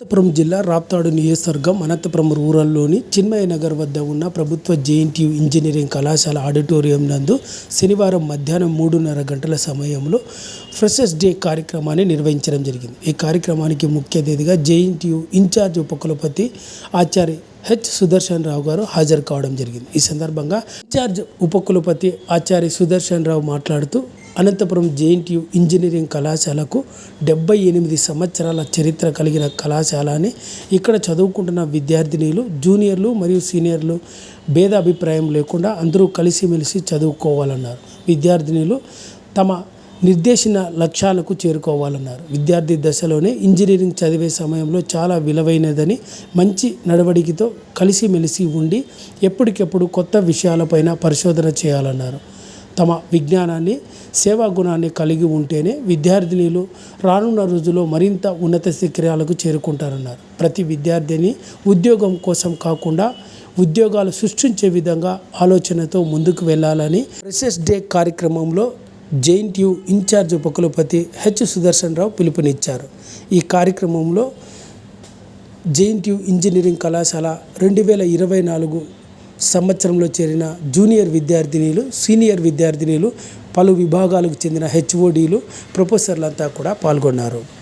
అనంతపురం జిల్లా రాప్తాడు నియోజకవర్గం అనంతపురం రూరల్లోని చిన్మయ నగర్ వద్ద ఉన్న ప్రభుత్వ జేఎన్టీయు ఇంజనీరింగ్ కళాశాల ఆడిటోరియం నందు శనివారం మధ్యాహ్నం మూడున్నర గంటల సమయంలో ఫ్రెషర్స్ డే కార్యక్రమాన్ని నిర్వహించడం జరిగింది. ఈ కార్యక్రమానికి ముఖ్య అతిథిగా జేఎన్టీయు ఇన్ఛార్జ్ ఉపకులపతి ఆచార్య హెచ్ సుదర్శన్ రావు గారు హాజరు కావడం జరిగింది. ఈ సందర్భంగా ఇన్ఛార్జ్ ఉపకులపతి ఆచార్య సుదర్శన్ రావు మాట్లాడుతూ అనంతపురం జేఎన్టీయు ఇంజనీరింగ్ కళాశాలకు డెబ్బై ఎనిమిది సంవత్సరాల చరిత్ర కలిగిన కళాశాల అని ఇక్కడ చదువుకుంటున్న విద్యార్థినీలు జూనియర్లు మరియు సీనియర్లు భేదాభిప్రాయం లేకుండా అందరూ కలిసిమెలిసి చదువుకోవాలన్నారు. విద్యార్థినీలు తమ నిర్దేశిన లక్ష్యాలకు చేరుకోవాలన్నారు. విద్యార్థి దశలోనే ఇంజనీరింగ్ చదివే సమయంలో చాలా విలువైనదని మంచి నడవడికతో కలిసిమెలిసి ఉండి ఎప్పటికెప్పుడు కొత్త విషయాలపైన పరిశోధన చేయాలన్నారు. తమ విజ్ఞానాన్ని సేవా గుణాన్ని కలిగి ఉంటేనే విద్యార్థినిలు రానున్న రోజుల్లో మరింత ఉన్నత శిఖరాలకు చేరుకుంటారన్నారు. ప్రతి విద్యార్థిని ఉద్యోగం కోసం కాకుండా ఉద్యోగాలు సృష్టించే విధంగా ఆలోచనతో ముందుకు వెళ్ళాలని ఫ్రెషర్స్ డే కార్యక్రమంలో జేఎన్టీయు ఇన్ఛార్జ్ ఉపకులపతి హెచ్ సుదర్శన్ రావు పిలుపునిచ్చారు. ఈ కార్యక్రమంలో జేఎన్టీయు ఇంజనీరింగ్ కళాశాల రెండు వేల ఇరవై నాలుగు సంవత్సరంలో చేరిన జూనియర్ విద్యార్థినీలు సీనియర్ విద్యార్థినీలు పలు విభాగాలకు చెందిన హెచ్ఓడీలు ప్రొఫెసర్లంతా కూడా పాల్గొన్నారు.